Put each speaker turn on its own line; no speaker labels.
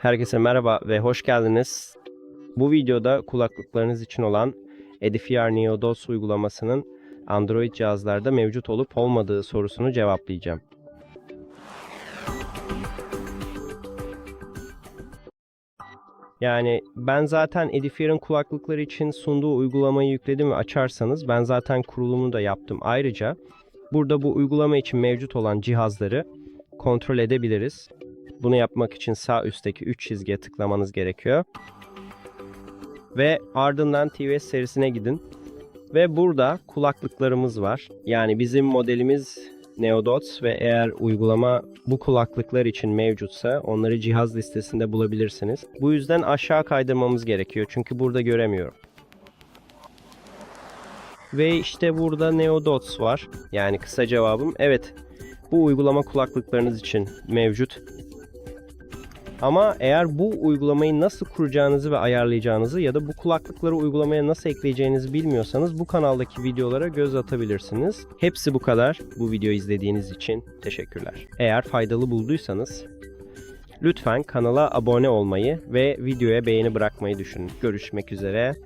Herkese merhaba ve hoş geldiniz. Bu videoda kulaklıklarınız için olan Edifier Neo DOS uygulamasının Android cihazlarda mevcut olup olmadığı sorusunu cevaplayacağım. Yani ben zaten Edifier'in kulaklıkları için sunduğu uygulamayı yükledim ve açarsanız ben zaten kurulumunu da yaptım. Ayrıca burada bu uygulama için mevcut olan cihazları kontrol edebiliriz. Bunu yapmak için sağ üstteki 3 çizgiye tıklamanız gerekiyor. Ve ardından TVS serisine gidin. Ve burada kulaklıklarımız var. Yani bizim modelimiz Neodots ve eğer uygulama bu kulaklıklar için mevcutsa onları cihaz listesinde bulabilirsiniz. Bu yüzden aşağı kaydırmamız gerekiyor çünkü burada göremiyorum. Ve işte burada Neodots var. Yani kısa cevabım evet. Bu uygulama kulaklıklarınız için mevcut. Ama eğer bu uygulamayı nasıl kuracağınızı ve ayarlayacağınızı ya da bu kulaklıkları uygulamaya nasıl ekleyeceğinizi bilmiyorsanız bu kanaldaki videolara göz atabilirsiniz. Hepsi bu kadar. Bu videoyu izlediğiniz için teşekkürler. Eğer faydalı bulduysanız lütfen kanala abone olmayı ve videoya beğeni bırakmayı düşünün. Görüşmek üzere.